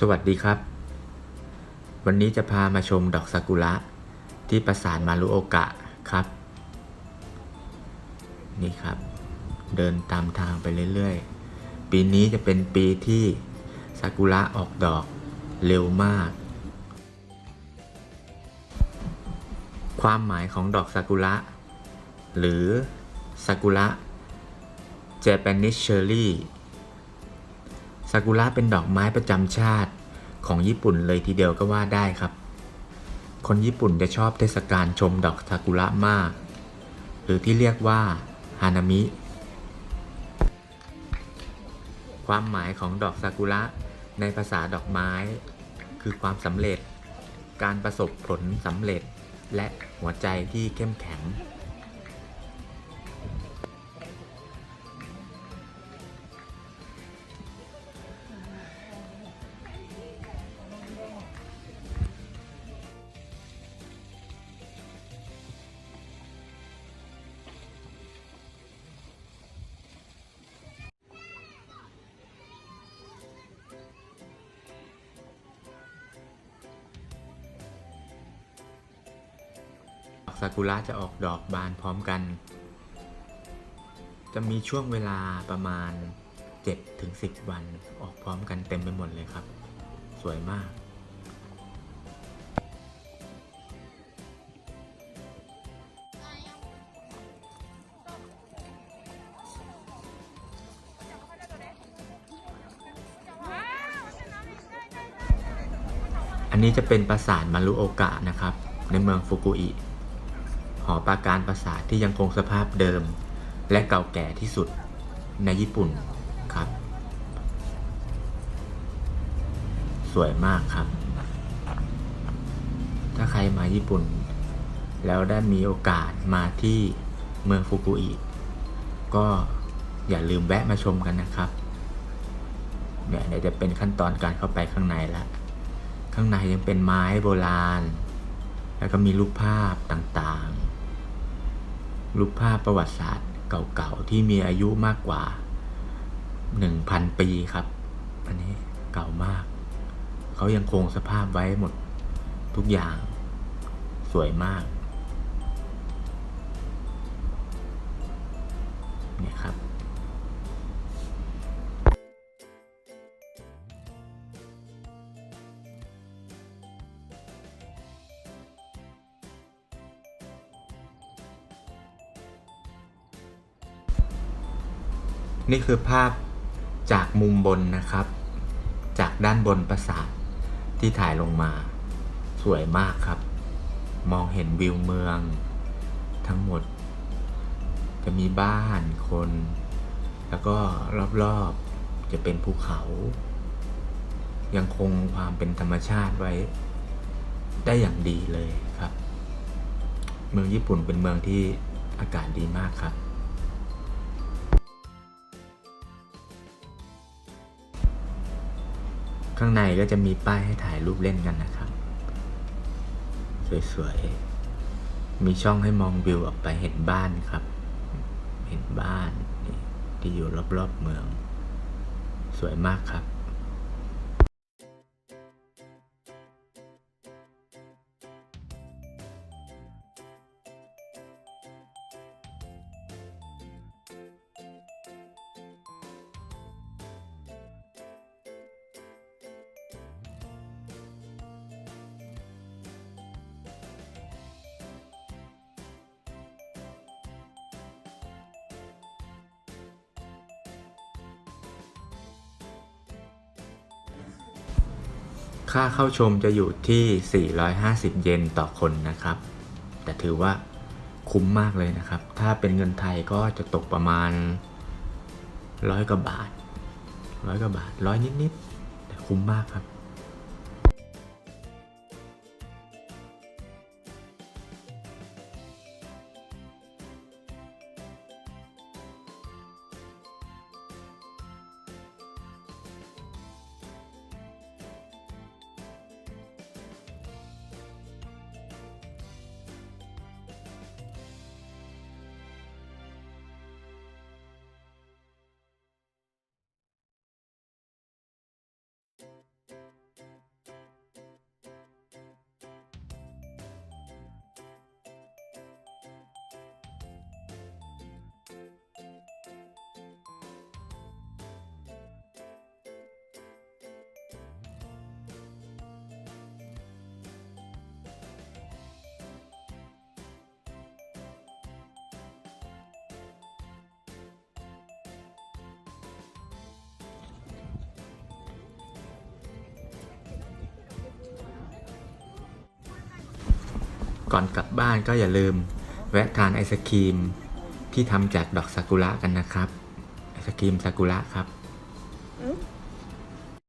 สวัสดีครับ วันนี้จะพามาชมดอกซากุระที่ปราสาทมารุโอกะครับ นี่ครับ เดินตามทางไปเรื่อยๆ ปีนี้จะเป็นปีที่ซากุระออกดอกเร็วมาก ความหมายของดอกซากุระหรือซากุระ Japanese Cherry ซากุระเป็นดอกไม้ประจำชาติของญี่ปุ่นเลยทีเดียวก็ว่าได้ครับ คนญี่ปุ่นจะชอบเทศกาลชมดอกซากุระมาก หรือที่เรียกว่าฮานามิ ความหมายของดอกซากุระในภาษาดอกไม้ คือความสำเร็จ การประสบผลสำเร็จ และหัวใจที่เข้มแข็ง ซากุระจะออกดอกบานพร้อมกัน จะมีช่วงเวลาประมาณ 7-10 วันออกพร้อมกันเต็มไปหมดเลยครับ สวยมากอันนี้จะเป็นปราสาทมารุโอกะนะครับ ในเมืองฟุกุอิ หอปราการปราสาทที่ยังคงสภาพเดิม และเก่าแก่ที่สุดในญี่ปุ่นครับ สวยมากครับ ถ้าใครมาญี่ปุ่น แล้วได้มีโอกาสมาที่เมืองฟุกุอิก็อย่าลืมแวะมาชมกันนะครับเนี่ยเดี๋ยวจะเป็นขั้นตอนการเข้าไปข้างในละข้างในยังเป็นไม้โบราณ แล้วก็มีรูปภาพต่างๆ รูปภาพประวัติศาสตร์เก่าๆ ที่มีอายุมากกว่า 1,000 ปีครับ อันนี้เก่ามาก เขายังคงสภาพไว้หมดทุกอย่างสวยมาก นี่คือภาพจากมุมบนนะครับ จากด้านบนปราสาทที่ถ่ายลงมา สวยมากครับ มองเห็นวิวเมือง ทั้งหมด จะมีบ้านคน แล้วก็รอบๆจะเป็นภูเขา ยังคงความเป็นธรรมชาติไว้ ได้อย่างดีเลยครับ เมืองญี่ปุ่นเป็นเมืองที่อากาศดีมากครับ ข้างในก็จะมีป้ายให้ถ่ายรูปเล่นกันนะครับ สวยๆ มีช่องให้มองวิวออกไปเห็นบ้านครับ เห็นบ้านที่อยู่รอบๆเมือง สวยมากครับ ค่าเข้าชมจะอยู่ที่ 450 เยนต่อคนนะครับ แต่ถือว่าคุ้มมากเลยนะครับ ถ้าเป็นเงินไทยก็จะตกประมาณร้อยกว่าบาทร้อยกว่าบาทร้อยนิดๆแต่คุ้มมากครับ ก่อนกลับบ้านก็อย่าลืม แวะทานไอศครีมที่ทำจากดอกซากุระกันนะครับ ไอศครีมซากุระครับ